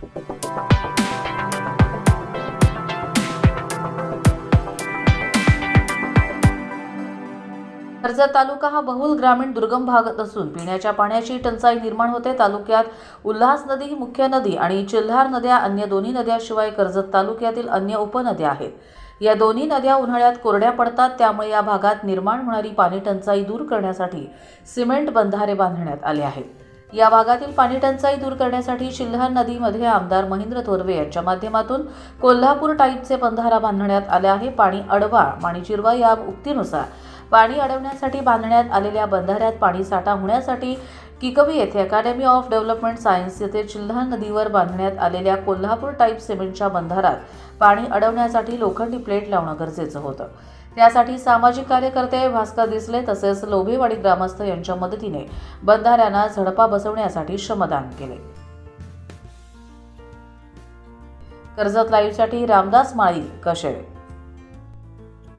कर्जत तालुका हा बहुल ग्रामीण दुर्गम भाग असून पिण्याच्या पाण्याची टंचाई निर्माण होते. तालुक्यात उल्हास नदी ही मुख्य नदी आणि चिल्हार नद्या अन्य दोन्ही नद्याशिवाय कर्जत तालुक्यातील अन्य उपनद्या आहेत. या दोन्ही नद्या उन्हाळ्यात कोरड्या पडतात. त्यामुळे या भागात निर्माण होणारी पाणी टंचाई दूर करण्यासाठी सिमेंट बंधारे बांधण्यात आले आहेत. या भागातील पाणी टंचाई दूर करण्यासाठी चिल्हार नदीमध्ये आमदार महेंद्र थोरवे यांच्या माध्यमातून कोल्हापूर टाईपचे बंधारा बांधण्यात आले आहे. पाणी अडवा पाणी चिरवा या उक्तीनुसार पाणी अडवण्यासाठी बांधण्यात आलेल्या बंधाऱ्यात पाणी साठा होण्यासाठी किकवी येथे अकॅडमी ऑफ डेव्हलपमेंट सायन्स येथे चिल्हार नदीवर बांधण्यात आलेल्या कोल्हापूर टाईप सिमेंटच्या बंधारात पाणी अडवण्यासाठी लोखंडी प्लेट लावणं गरजेचं होतं. त्यासाठी सामाजिक कार्यकर्ते भास्कर दिसले तसेच लोभेवाडी ग्रामस्थ यांच्या मदतीने बंधाऱ्यांना झडपा बसवण्यासाठी श्रमदान केले. कर्जत लाईव्हसाठी रामदास माळी कशेळे